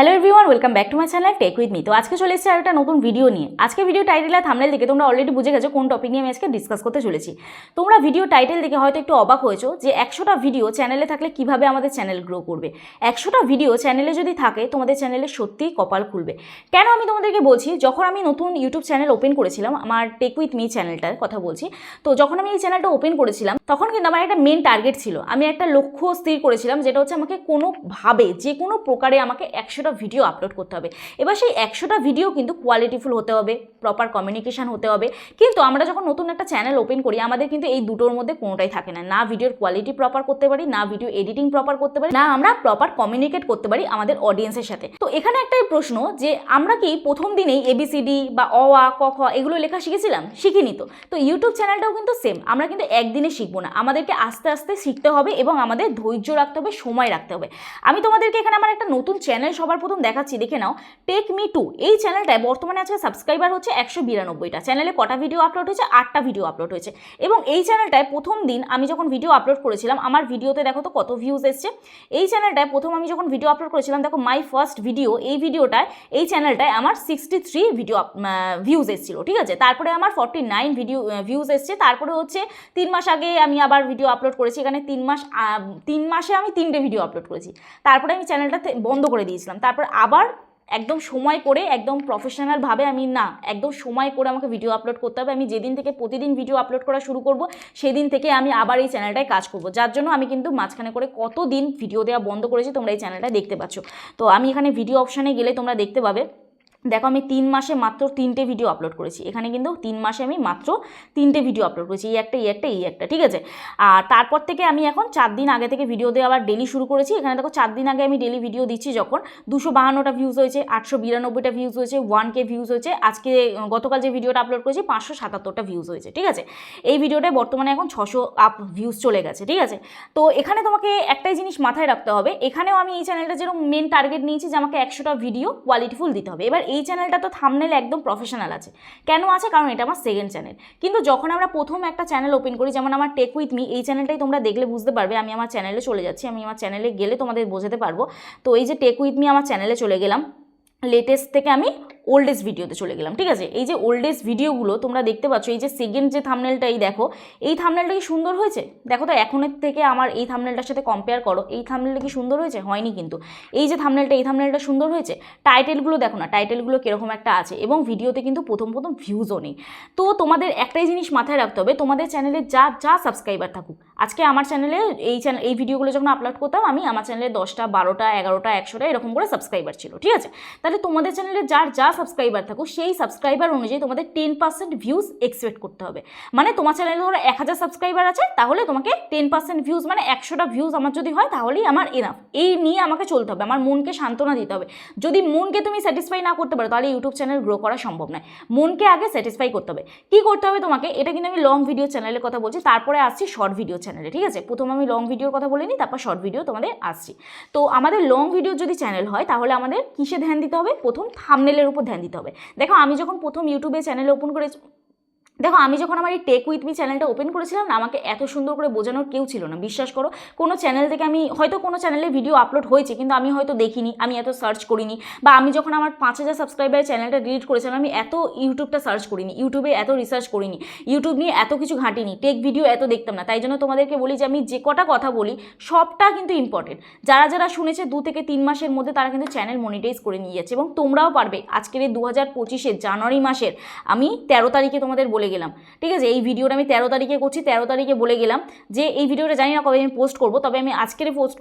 Hello everyone welcome back to my channel tech with me তো আজকে চলে এসেছে আর একটা নতুন ভিডিও নিয়ে। আজকে ভিডিও টাইটেল আর থামনেল দেখে তোমরা অলরেডি বুঝে গেছো কোন টপিক নিয়ে আমি আজকে ডিসকাস করতে চলেছি। তোমরা ভিডিও টাইটেল দেখে হয়তো একটু অবাক হয়েছো যে একশোটা ভিডিও চ্যানেলে থাকলে কীভাবে আমাদের চ্যানেল গ্রো করবে। একশোটা ভিডিও চ্যানেলে যদি থাকে, তোমাদের চ্যানেলে সত্যিই কপাল খুলবে। কেন আমি তোমাদেরকে বলছি, যখন আমি নতুন ইউটিউব চ্যানেল ওপেন করেছিলাম, আমার টেক উইথ মি চ্যানেলটার কথা বলছি, তো যখন আমি এই চ্যানেলটা ওপেন করেছিলাম, তখন কিন্তু আমার একটা মেন টার্গেট ছিল। আমি একটা লক্ষ্য স্থির করেছিলাম, যেটা হচ্ছে আমাকে কোনোভাবে যে কোনো প্রকারে আমাকে একশোটা ভিডিও আপলোড করতে হবে। এবার সেই একশোটা ভিডিও কিন্তু কোয়ালিটিফুল হতে হবে প্রপার কমিউনিকেশান হতে হবে। কিন্তু আমরা যখন নতুন একটা চ্যানেল ওপেন করি, আমাদের কিন্তু এই দুটোর মধ্যে কোনোটাই থাকে না। না ভিডিওর কোয়ালিটি প্রপার করতে পারি, না ভিডিও এডিটিং প্রপার করতে পারি, না আমরা প্রপার কমিউনিকেট করতে পারি আমাদের অডিয়েন্সের সাথে। তো এখানে একটাই প্রশ্ন যে, আমরা কি প্রথম দিনেই এবিসিডি বা অ, আ, ক, খ এগুলো লেখা শিখেছিলাম? শিখিনি তো। তো ইউটিউব চ্যানেলটাও কিন্তু সেম আমরা কিন্তু একদিনে শিখব না। আমাদেরকে আস্তে আস্তে শিখতে হবে এবং আমাদের ধৈর্য রাখতে হবে, সময় রাখতে হবে। আমি তোমাদেরকে এখানে আমার একটা নতুন চ্যানেল সবার প্রথম দেখাচ্ছি, দেখে নাও। টেক মি টু এই চ্যানেলটায় বর্তমানে আজকে সাবস্ক্রাইবার হচ্ছে একশো বিরানব্বইটা। চ্যানেলে কটা ভিডিও আপলোড হয়েছে? আটটা ভিডিও আপলোড হয়েছে। এবং এই চ্যানেলটায় প্রথম দিন আমি যখন ভিডিও আপলোড করেছিলাম, আমার ভিডিওতে দেখো তো কত ভিউজ এসছে। এই চ্যানেলটায় প্রথম আমি যখন ভিডিও আপলোড করেছিলাম, দেখো মাই ফার্স্ট ভিডিও এই ভিডিওটায় এই চ্যানেলটায় আমার সিক্সটি থ্রি ভিডিও ভিউজ এসেছিল, ঠিক আছে? তারপরে আমার ফর্টি নাইন ভিডিও ভিউজ এসছে। তারপরে হচ্ছে তিন মাস আগে আমি আবার ভিডিও আপলোড করেছি। এখানে তিন মাস তিন মাসে আমি তিনটে ভিডিও আপলোড করেছি। তারপরে আমি চ্যানেলটা বন্ধ করে দিয়েছিলাম। তারপর আবার একদম সময় করে, একদম প্রফেশনালভাবে আমি না, একদম সময় করে আমাকে ভিডিও আপলোড করতে হবে। আমি যেদিন থেকে প্রতিদিন ভিডিও আপলোড করা শুরু করব, সেদিন থেকে আমি আবার এই চ্যানেলটায় কাজ করব। যার জন্য আমি কিন্তু মাঝখানে করে কত দিন ভিডিও দেওয়া বন্ধ করেছি, তোমরা এই চ্যানেলটা দেখতে পাচ্ছ। তো আমি এখানে ভিডিও অপশানে গেলে তোমরা দেখতে পাবে দেখো আমি তিন মাসে মাত্র তিনটে ভিডিও আপলোড করেছি। এখানে কিন্তু তিন মাসে আমি মাত্র তিনটে ভিডিও আপলোড করেছি। এই একটা এই একটা এই একটা, ঠিক আছে? আর তারপর থেকে আমি এখন চার দিন আগে থেকে ভিডিও দেওয়া আবার ডেলি শুরু করেছি। এখানে দেখো চার দিন আগে আমি ডেলি ভিডিও দিচ্ছি যখন দুশো বাহান্নটা ভিউজ হয়েছে, আটশো বিরানব্বইটা ভিউজ হয়েছে ওয়ান কে ভিউজ হয়েছে। আজকে, গতকাল যে ভিডিওটা আপলোড করেছি, পাঁচশো সাতাত্তরটা ভিউজ হয়েছে, ঠিক আছে? এই ভিডিওটায় বর্তমানে এখন ছশো আপ ভিউজ চলে গেছে, ঠিক আছে? তো এখানে তোমাকে একটাই জিনিস মাথায় রাখতে হবে। এখানেও আমি এই চ্যানেলটা যেরকম মেন টার্গেট নিয়েছি যে আমাকে একশোটা ভিডিও কোয়ালিটিফুল দিতে হবে। এবার এই চ্যানেলটা তো থামনেল একদম প্রফেশনাল আছে। কেন আছে? কারণ এটা আমার সেকেন্ড চ্যানেল কিন্তু যখন আমরা প্রথম একটা চ্যানেল ওপেন করি, যেমন আমার টেক উইথ মি এই চ্যানেলটাই তোমরা দেখলে বুঝতে পারবে, আমি আমার চ্যানেলে চলে যাচ্ছি, আমি আমার চ্যানেলে গেলে তোমাদের বোঝাতে পারব। তো এই যে টেক উইথ মি আমার চ্যানেলে চলে গেলাম। লেটেস্ট থেকে আমি ওল্ডেস্ট ভিডিওতে চলে গেলাম, ঠিক আছে? এই যে ওল্ডেস্ট ভিডিওগুলো তোমরা দেখতে পাচ্ছ, এই যে সেকেন্ড যে থামনেলটা এই দেখো, এই থামনেলটা কি সুন্দর হয়েছে? দেখো তো, এখনের থেকে আমার এই থামনেলটার সাথে কম্পেয়ার করো, এই থামনেলটা কি সুন্দর হয়েছে? হয়নি কিন্তু। এই যে থামনেলটা এই থামনেলটা সুন্দর হয়েছে? টাইটেলগুলো দেখো না টাইটেলগুলো কীরকম একটা আছে এবং ভিডিওতে কিন্তু প্রথম প্রথম ভিউজও নেই। তো তোমাদের একটাই জিনিস মাথায় রাখতে হবে, তোমাদের চ্যানেলে যা যা সাবস্ক্রাইবার থাকুক, আজকে আমার চ্যানেলে এই চ্যানেল এই ভিডিওগুলো যখন আপলোড করতাম, আমি আমার চ্যানেলে দশটা, বারোটা, এগারোটা, একশোটা এরকম করে সাবস্ক্রাইবার ছিল, ঠিক আছে? তাহলে তোমাদের চ্যানেলে যার, যা সাবস্ক্রাইবার থাকো, সেই সাবস্ক্রাইবার অনুযায়ী তোমাদের টেন পার্সেন্ট ভিউজ এক্সপেক্ট করতে হবে। মানে তোমার চ্যানেলে ধরো এক হাজার সাবস্ক্রাইবার আছে, তাহলে তোমাকে টেন পার্সেন্ট ভিউজ মানে একশোটা ভিউজ আমার যদি হয়, তাহলেই আমার এনাফ এই নিয়ে আমাকে চলতে হবে, আমার মনকে সান্ত্বনা দিতে হবে। যদি মনকে তুমি স্যাটিসফাই না করতে পারো, তাহলে ইউটিউব চ্যানেল গ্রো করা সম্ভব নয়। মনকে আগে স্যাটিসফাই করতে হবে। কী করতে হবে তোমাকে? এটা কিন্তু আমি লং ভিডিও চ্যানেলের কথা বলছি, তারপরে আসছি শর্ট ভিডিও চ্যানেলে ঠিক আছে? প্রথম আমি লং ভিডিওর কথা বলে নিই, তারপর শর্ট ভিডিও তোমাদের আসছি। তো আমাদের লং ভিডিও যদি চ্যানেল হয়, তাহলে আমাদের কিসে ধ্যান দিতে হবে? প্রথম থামনেলের উপর ধ্যান দিতে হবে। দেখো আমি যখন প্রথম ইউটিউবে চ্যানেল ওপেন করে দেখো, আমি যখন আমার এই টেক উইথ মি চ্যানেলটা ওপেন করেছিলাম না, আমাকে এত সুন্দর করে বোঝানোর কেউ ছিল না। বিশ্বাস করো, কোনো চ্যানেল থেকে আমি, হয়তো কোনো চ্যানেলে ভিডিও আপলোড হয়েছে, কিন্তু আমি হয়তো দেখিনি, আমি এত সার্চ করিনি, বা আমি যখন আমার পাঁচ হাজার সাবস্ক্রাইবার চ্যানেলটা ডিলিট করেছিলাম, আমি এত ইউটিউবটা সার্চ করিনি ইউটিউবে এত রিসার্চ করিনি ইউটিউব নিয়ে এত কিছু ঘাঁটিনি টেক ভিডিও এত দেখতাম না। তাই জন্য তোমাদেরকে বলি যে, আমি যে কটা কথা বলি, সবটা কিন্তু ইম্পর্টেন্ট যারা যারা শুনেছে, দু থেকে তিন মাসের মধ্যে তারা কিন্তু চ্যানেল মনিটাইজ করে নিয়ে যাচ্ছে, এবং তোমরাও পারবে। আজকের এই দু হাজার পঁচিশের জানুয়ারি মাসের, আমি তেরো তারিখে তোমাদের বলে গেলাম। ঠিক আছে? এই ভিডিওটা আমি তেরো তারিখে করছি, তেরো তারিখে বলে গেলাম যে এই ভিডিওটা জানি না কবে আমি পোস্ট করব, তবে আমি আজকের পোস্ট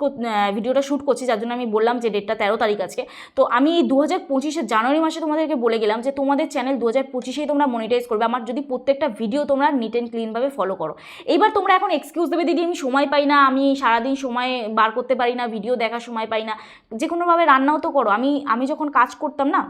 ভিডিওটা শ্যুট করছি, যার জন্য আমি বললাম যে ডেটটা তেরো তারিখ আজকে। তো আমি এই দু হাজার পঁচিশের জানুয়ারি মাসে তোমাদেরকে বলে গেলাম যে তোমাদের চ্যানেল দু হাজার পঁচিশেই তোমরা মনিটাইজ করবে। আমার যদি প্রত্যেকটা ভিডিও তোমরা নিট অ্যান্ড ক্লিনভাবে ফলো করো। এইবার তোমরা এখন এক্সকিউজ দেবে দিদি, আমি সময় পাই না, আমি সারাদিন সময় বার করতে পারি না ভিডিও দেখার সময় পাই না। যে কোনোভাবে রান্নাও তো করো। আমি আমি যখন কাজ করতাম না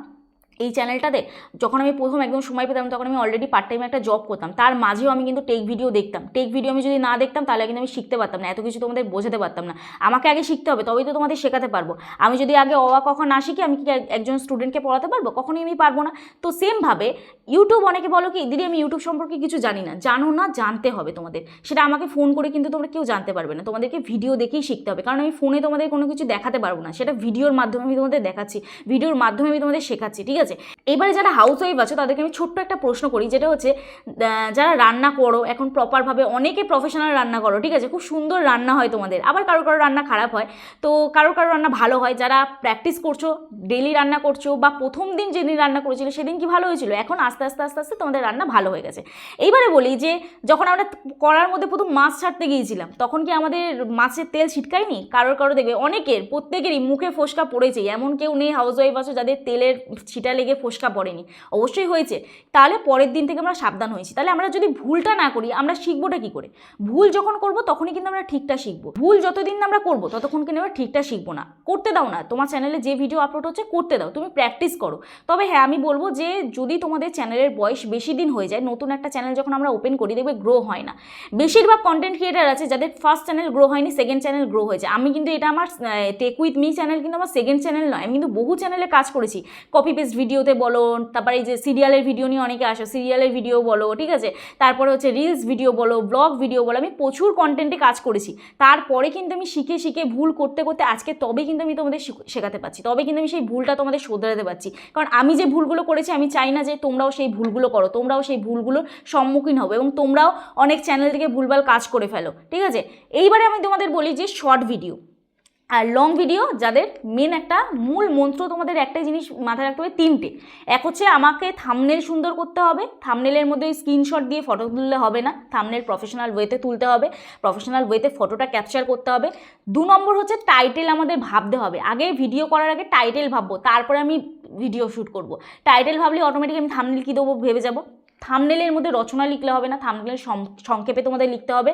এই চ্যানেলটাতে যখন আমি প্রথম একদম সময় পেতাম, তখন আমি অলরেডি পার্ট টাইমে একটা জব করতাম। তার মাঝেও আমি কিন্তু টেক ভিডিও দেখতাম। টেক ভিডিও আমি যদি না দেখতাম, তাহলে কিন্তু আমি শিখতে পারতাম না। এত কিছু তোমাদের বোঝাতে পারতাম না। আমাকে আগে শিখতে হবে, তবেই তো তোমাদের শেখাতে পারব। আমি যদি আগে অওয়া কখন না শিখি, আমি কি একজন স্টুডেন্টকে পড়াতে পারব? কখনোই আমি পারব না। তো সেমভাবে ইউটিউব অনেকে বলো কি, দিদি, আমি ইউটিউব সম্পর্কে কিছু জানি না। জানো না, জানতে হবে তোমাদের। সেটা আমাকে ফোন করে কিন্তু তোমরা কেউ জানতে পারবে না। তোমাদেরকে ভিডিও দেখেই শিখতে হবে। কারণ আমি ফোনে তোমাদের কোনো কিছু দেখাতে পারব না। সেটা ভিডিওর মাধ্যমে আমি তোমাদের দেখাচ্ছি। ভিডিওর মাধ্যমে আমি তোমাদের শেখাচ্ছি, ঠিক আছে? এবারে যারা হাউস ওয়াইফ আছে, তাদেরকে আমি ছোট্ট একটা প্রশ্ন করি, যেটা হচ্ছে যারা রান্না করো, এখন প্রপারভাবে অনেকে প্রফেশনাল রান্না করো, ঠিক আছে? খুব সুন্দর রান্না হয় তোমাদের। আবার কারও কারও রান্না খারাপ হয়। তো কারও কারও রান্না ভালো হয়। যারা প্র্যাকটিস করছ ডেলি রান্না করছ, বা প্রথম দিন যেদিন রান্না করেছিলে, সেদিন কি ভালো হয়েছিল? এখন আস্তে আস্তে আস্তে আস্তে তোমাদের রান্না ভালো হয়ে গেছে। এইবারে বলি যে, যখন আমরা করার মধ্যে প্রথম মাছ ছাড়তে গিয়েছিলাম, তখন কি আমাদের মাছের তেল ছিটকায়নি? কারোর কারও দেখবে অনেকের, প্রত্যেকেরই মুখে ফোসকা পড়েছে এমন কেউ নেই হাউস ওয়াইফ আছে, যাদের তেলের ছিটা লেগে ফোসকা পড়েনি। অবশ্যই হয়েছে। তাহলে পরের দিন থেকে আমরা সাবধান হয়েছি। তাহলে আমরা যদি ভুলটা না করি, আমরা শিখবোটা কি করে? ভুল যখন করব, তখনই কিন্তু আমরা ঠিকটা শিখব। ভুল যতদিন আমরা করব, ততক্ষণ কিন্তু আমরা ঠিকটা শিখব না। করতে দাও না। তোমার চ্যানেলে যে ভিডিও আপলোড হচ্ছে, করতে দাও। তুমি প্র্যাকটিস করো। তবে হ্যাঁ আমি বলব যে, যদি তোমাদের চ্যানেলের বয়স বেশি দিন হয়ে যায়, নতুন একটা চ্যানেল যখন আমরা ওপেন করি, দেখবে গ্রো হয় না। বেশিরভাগ কন্টেন্ট ক্রিয়েটার আছে, যাদের ফার্স্ট চ্যানেল গ্রো হয়নি সেকেন্ড চ্যানেল গ্রো হয়েছে। আমি কিন্তু এটা আমার টেক উইথ মি চ্যানেল কিন্তু আমার সেকেন্ড চ্যানেল নয়। আমি কিন্তু বহু চ্যানেলে কাজ করেছি কপি পেস্ট ভিডিওতে বলো, তারপরে এই যে সিরিয়ালের ভিডিও নিয়ে অনেকে আসো সিরিয়ালের ভিডিও বলো, ঠিক আছে? তারপরে হচ্ছে রিলস ভিডিও বলো ব্লগ ভিডিও বলো, আমি প্রচুর কন্টেন্টে কাজ করেছি। তারপরে কিন্তু আমি শিখে শিখে ভুল করতে করতে আজকে তবে কিন্তু আমি তোমাদের শেখাতে পারছি। তবে কিন্তু আমি সেই ভুলটা তোমাদের শোধরাতে পারছি। কারণ আমি যে ভুলগুলো করেছি, আমি চাই না যে তোমরাও সেই ভুলগুলো করো, তোমরাও সেই ভুলগুলোর সম্মুখীন হবে এবং তোমরাও অনেক চ্যানেল থেকে ভুলভাল কাজ করে ফেলো, ঠিক আছে? এইবারে আমি তোমাদের বলি যে শর্ট ভিডিও আর লং ভিডিও যাদের মেন একটা, মূল মন্ত্র তোমাদের একটাই জিনিস মাথায় রাখতে হবে, তিনটে। এক হচ্ছে আমাকে থামনেল সুন্দর করতে হবে থামনেলের মধ্যে স্ক্রিনশট দিয়ে ফটো তুললে হবে না থামনেল প্রফেশনাল ওয়েতে তুলতে হবে প্রফেশনাল ওয়েতে ফটোটা ক্যাপচার করতে হবে। দু নম্বর হচ্ছে টাইটেল আমাদের ভাবতে হবে, আগে ভিডিও করার আগে টাইটেল ভাববো, তারপরে আমি ভিডিও শ্যুট করব। টাইটেল ভাবলে অটোমেটিক আমি থামনেল কী দেবো ভেবে যাব। থামনেলের মধ্যে রচনা লিখলে হবে না থামনেলের সংক্ষেপে তোমাদের লিখতে হবে।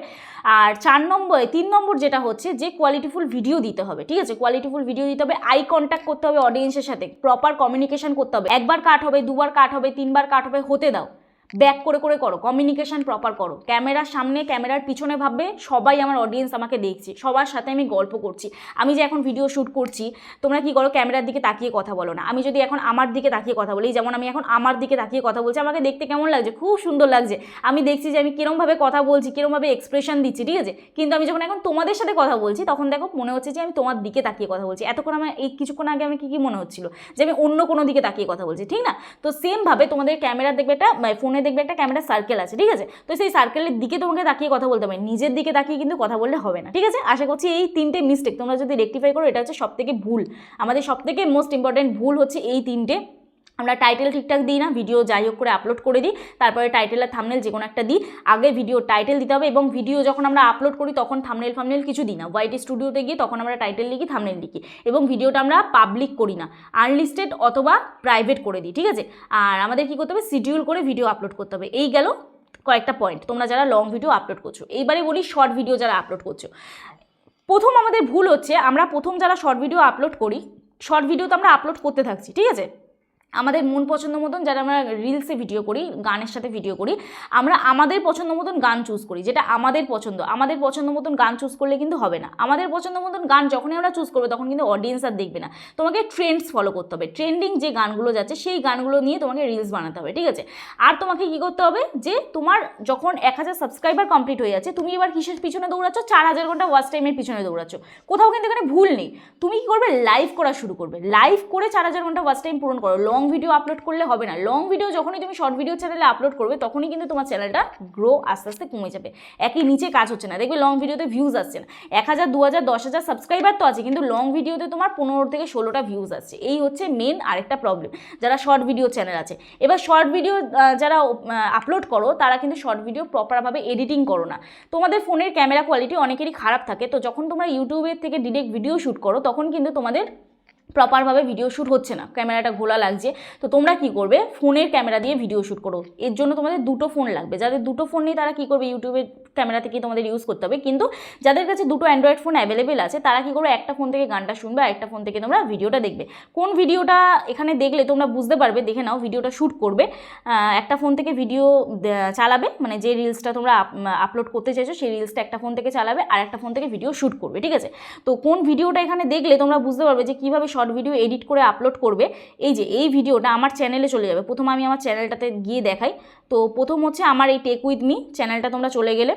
আর চার নম্বরে তিন নম্বর যেটা হচ্ছে যে কোয়ালিটিফুল ভিডিও দিতে হবে, ঠিক আছে? কোয়ালিটিফুল ভিডিও দিতে হবে আই কন্ট্যাক্ট করতে হবে অডিয়েন্সের সাথে প্রপার কমিউনিকেশন করতে হবে। একবার কাট হবে, দুবার কাট হবে, তিনবার কাট হবে, হতে দাও। ব্যাক করে করে করো কমিউনিকেশন প্রপার করো। ক্যামেরার সামনে, ক্যামেরার পিছনে ভাববে, সবাই আমার অডিয়েন্স আমাকে দেখছে, সবার সাথে আমি গল্প করছি। আমি যে এখন ভিডিও শ্যুট করছি, তোমরা কি করো, ক্যামেরার দিকে তাকিয়ে কথা বলো না। আমি যদি এখন আমার দিকে তাকিয়ে কথা বলি, যেমন আমি এখন আমার দিকে তাকিয়ে কথা বলছি, আমাকে দেখতে কেমন লাগছে? খুব সুন্দর লাগছে। আমি দেখছি যে আমি কীরমভাবে কথা বলছি কিরমভাবে এক্সপ্রেশন দিচ্ছি, ঠিক আছে? কিন্তু আমি যখন এখন তোমাদের সাথে কথা বলছি, তখন দেখো মনে হচ্ছে যে আমি তোমার দিকে তাকিয়ে কথা বলছি। এতক্ষণ আমার এই কিছুক্ষণ আগে আমি কী কী মনে হচ্ছিল? যে আমি অন্য কোনো দিকে তাকিয়ে কথা বলছি, ঠিক না? তো সেমভাবে তোমাদের ক্যামেরা দেখবে একটা ফোনে দেখবে একটা ক্যামেরা সার্কেল আছে, ঠিক আছে? তো সেই সার্কেলের দিকে তোমাকে তাকিয়ে কথা বলতে হবে, নিজের দিকে তাকিয়ে কিন্তু কথা বললে হবে না, ঠিক আছে? আশা করছি এই তিনটে মিস্টেক তোমরা যদি রেকটিফাই করো, এটা হচ্ছে সব থেকে ভুল। আমাদের সব থেকে মোস্ট ইম্পর্টেন্ট ভুল হচ্ছে এই তিনটে আমরা টাইটেল ঠিকঠাক দিই না ভিডিও যাই হোক করে আপলোড করে দিই, তারপরে টাইটেল আর থামনেল যে কোনো একটা দিই, আগে ভিডিও টাইটেল দিতে হবে এবং ভিডিও যখন আমরা আপলোড করি তখন থামনেল ফামনেল কিছু দিই না। হোয়াইট স্টুডিওতে গিয়ে তখন আমরা টাইটেল লিখি থামনেল লিখি এবং ভিডিওটা আমরা পাবলিক করি না। আনলিস্টেড অথবা প্রাইভেট করে দিই, ঠিক আছে? আর আমাদের কী করতে হবে? শিডিউল করে ভিডিও আপলোড করতে হবে। এই গেল কয়েকটা পয়েন্ট তোমরা যারা লং ভিডিও আপলোড করছ, এইবারে বলি শর্ট ভিডিও যারা আপলোড করছ। প্রথম আমাদের ভুল হচ্ছে, আমরা প্রথম যারা শর্ট ভিডিও আপলোড করি শর্ট ভিডিও তো আমরা আপলোড করতে থাকছি, ঠিক আছে? আমাদের মন পছন্দ মতন যারা আমরা রিলসে ভিডিও করি, গানের সাথে ভিডিও করি, আমরা আমাদের পছন্দ মতন গান চুজ করি, যেটা আমাদের পছন্দ। আমাদের পছন্দ মতন গান চুজ করলে কিন্তু হবে না। আমাদের পছন্দ মতন গান যখনই আমরা চুজ করব, তখন কিন্তু অডিয়েন্স আর দেখবে না। তোমাকে ট্রেন্ডস ফলো করতে হবে। ট্রেন্ডিং যে গানগুলো যাচ্ছে, সেই গানগুলো নিয়ে তোমাকে রিলস বানাতে হবে, ঠিক আছে? আর তোমাকে কী করতে হবে? যে তোমার যখন এক হাজার সাবস্ক্রাইবার কমপ্লিট হয়ে যাচ্ছে, তুমি এবার কিসের পিছনে দৌড়াচ্ছ? চার হাজার ঘণ্টা ওয়াচ টাইমের পিছনে দৌড়াচ্ছ। কোথাও কিন্তু এখানে ভুল নেই। তুমি কী করবে? লাইভ করা শুরু করবে। লাইভ করে চার হাজার ঘণ্টা ওয়াচ টাইম পূরণ করো। লং ভিডিও আপলোড করলে হবে না। লং ভিডিও যখনই তুমি শর্ট ভিডিও চ্যানেলে আপলোড করবে, তখনই কিন্তু তোমার চ্যানেলটা গ্রো আস্তে আস্তে কমে যাবে। একই নিচে কাজ হচ্ছে না। দেখবে লং ভিডিওতে ভিউজ আসছে না। এক হাজার, দু হাজার, দশ হাজার সাবস্ক্রাইবার তো আছে, কিন্তু লং ভিডিওতে তোমার পনেরো থেকে ষোলোটা ভিউজ আসছে। এই হচ্ছে মেন আরেকটা প্রবলেম যারা শর্ট ভিডিও চ্যানেল আছে। এবার শর্ট ভিডিও যারা আপলোড করো, তারা কিন্তু শর্ট ভিডিও প্রপারভাবে এডিটিং করো না। তোমাদের ফোনের ক্যামেরা কোয়ালিটি অনেকেরই খারাপ থাকে। তো যখন তোমরা ইউটিউবের থেকে ডিরেক্ট ভিডিও শ্যুট করো, তখন কিন্তু তোমাদের প্রপারভাবে ভিডিও শ্যুট হচ্ছে না। ক্যামেরাটা ঘোলা লাগছে। তো তোমরা কি করবে? ফোনের ক্যামেরা দিয়ে ভিডিও শ্যুট করো। এর জন্য তোমাদের দুটো ফোন লাগবে। যাদের দুটো ফোন নেই, তারা কী করবে? ইউটিউবের ক্যামেরা থেকে তোমাদের ইউজ করতে হবে। কিন্তু যাদের কাছে দুটো অ্যান্ড্রয়েড ফোন অ্যাভেলেবেল আছে, তারা কী করবে? একটা ফোন থেকে গানটা শুনবে আর একটা ফোন থেকে তোমরা ভিডিওটা দেখবে। কোন ভিডিওটা এখানে দেখলে তোমরা বুঝতে পারবে, দেখে নাও ভিডিওটা শ্যুট করবে। একটা ফোন থেকে ভিডিও চালাবে। মানে যে রিলসটা তোমরা আপলোড করতে চাইছো, সেই রিলসটা একটা ফোন থেকে চালাবে আর একটা ফোন থেকে ভিডিও শ্যুট করবে। ঠিক আছে? তো কোন ভিডিওটা এখানে দেখলে তোমরা বুঝতে পারবে যে কীভাবে ভিডিও এডিট করে আপলোড করবে। এই যে, এই ভিডিওটা আমার চ্যানেলে চলে যাবে। প্রথম আমি আমার চ্যানেলটাতে গিয়ে দেখাই। তো প্রথম হচ্ছে আমার এই টেক উইথ মি চ্যানেলটা তোমরা চলে গেলে।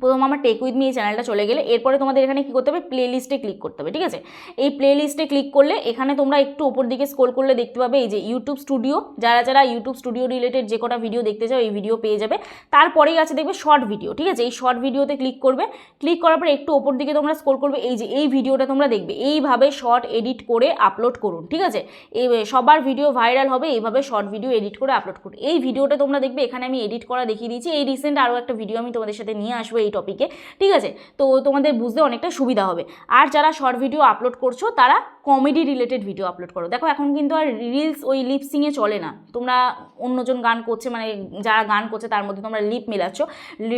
প্রথম আমার টেক উইথ মি এই চ্যানেলটা চলে গেলে, এরপরে তোমাদের এখানে কী করতে হবে? প্লে লিস্টে ক্লিক করতে হবে, ঠিক আছে? এই প্লে লিস্টে ক্লিক করলে এখানে তোমরা একটু ওপর দিকে স্কোল করলে দেখতে পাবে, এই যে ইউটিউব স্টুডিও যারা যারা ইউটিউব স্টুডিও রিলেটেড যে কটা ভিডিও দেখতে চাও, এই ভিডিও পেয়ে যাবে। তারপরেই আছে দেখবে শর্ট ভিডিও ঠিক আছে? এই শর্ট ভিডিওতে ক্লিক করবে ক্লিক করার পরে একটু ওপর দিকে তোমরা স্কোল করবে, এই যে এই ভিডিওটা তোমরা দেখবে। এইভাবে শর্ট এডিট করে আপলোড করুন, ঠিক আছে? এই সবার ভিডিও ভাইরাল হবে, এইভাবে শর্ট ভিডিও এডিট করে আপলোড করুন। এই ভিডিওটা তোমরা দেখবে, এখানে আমি এডিট করা দেখিয়ে দিয়েছি। এই রিসেন্ট আরও একটা ভিডিও আমি তোমাদের সাথে নিয়ে আসব এই টপিকে ঠিক আছে? তো তোমাদের বুঝতে অনেকটা সুবিধা হবে। আর যারা শর্ট ভিডিও আপলোড করছ, তারা কমেডি রিলেটেড ভিডিও আপলোড করো। দেখো, এখন কিন্তু আর রিলস ওই লিপসিংয়ে চলে না। তোমরা অন্যজন গান করছে মানে যারা গান করছে, তার মধ্যে তোমরা লিপ মেলাচ্ছ।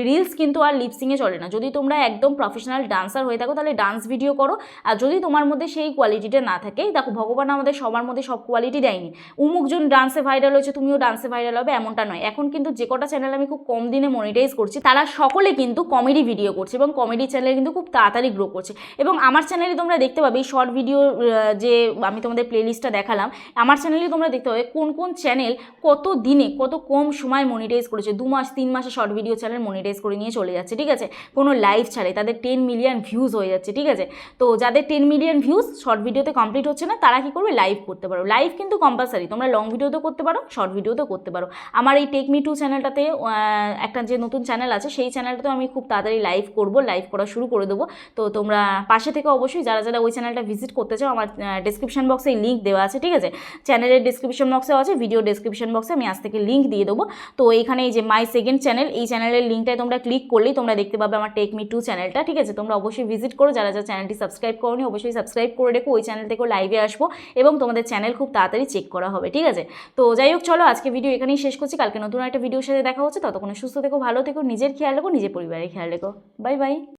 রিলস কিন্তু আর লিপসিংয়ে চলে না। যদি তোমরা একদম প্রফেশনাল ডান্সার হয়ে থাকো, তাহলে ডান্স ভিডিও করো। আর যদি তোমার মধ্যে সেই কোয়ালিটিটা না থাকে দেখো, ভগবান আমাদের সবার মধ্যে সব কোয়ালিটি দেয়নি। উমুকজন ডান্সে ভাইরাল হয়েছে, তুমিও ডান্সে ভাইরাল হবে, এমনটা নয়। এখন কিন্তু যে কটা চ্যানেল আমি খুব কম দিনে মনিটাইজ করছি, তারা সকলে কিন্তু কমেডি ভিডিও করছে এবং কমেডি চ্যানেল কিন্তু খুব তাড়াতাড়ি গ্রো করছে। এবং আমার চ্যানেলে তোমরা দেখতে পাবে শর্ট ভিডিও যে আমি তোমাদের প্লেলিস্টটা দেখালাম, আমার চ্যানেলে তোমরা দেখতে পাবে কোন কোন চ্যানেল কত দিনে কত কম সময় মনিটাইজ করেছে। দু মাস, তিন মাসে শর্ট ভিডিও চ্যানেল মনিটাইজ করে নিয়ে চলে যাচ্ছে, ঠিক আছে? কোনো লাইভ ছাড়ে, তাদের টেন মিলিয়ন ভিউজ হয়ে যাচ্ছে, ঠিক আছে? তো যাদের টেন মিলিয়ন ভিউজ শর্ট ভিডিওতে কমপ্লিট হচ্ছে না, তারা কী করবে? লাইভ করতে পারো। লাইভ কিন্তু কম্পালসারি তোমরা লং ভিডিওতেও করতে পারো শর্ট ভিডিওতেও করতে পারো। আমার এই টেক মি টু চ্যানেলটাতে একটা যে নতুন চ্যানেল আছে, সেই চ্যানেলটাতেও আমি খুব তাড়াতাড়ি লাইভ করব লাইভ করা শুরু করে দেবো। তো তোমরা পাশে থেকে অবশ্যই যারা যারা ওই চ্যানেলটা ভিজিট করতে চাও, আমার ডিসক্রিপশন বক্সে লিঙ্ক দেওয়া আছে, ঠিক আছে? চ্যানেলের ডিসক্রিপশন বক্সেও আছে ভিডিও ডিসক্রিপশন বক্সে আমি আজ থেকে লিঙ্ক দিয়ে দেবো। তো এইখানে এই যে মাই সেকেন্ড চ্যানেল এই চ্যানেলের লিঙ্কটায় তোমরা ক্লিক করলেই তোমরা দেখতে পাবে আমার টেক মি টু চ্যানেলটা ঠিক আছে? তোমরা অবশ্যই ভিজিট করো, যারা যারা চ্যানেলটি সাবস্ক্রাইব করোনি, অবশ্যই সাবস্ক্রাইব করে রেখো, ওই চ্যানেল থেকেও লাইভে আসব এবং তোমাদের চ্যানেল খুব তাড়াতাড়ি চেক করা হবে, ঠিক আছে? তো যাই হোক, চলো আজকে ভিডিও এখানেই শেষ করছি, কালকে নতুন একটা ভিডিওর সাথে দেখা হচ্ছে, ততক্ষণ সুস্থ থেকো, ভালো থেকো, নিজের খেয়াল রেখো, নিজের পরিবারের খেয়াল রেখো বাই বাই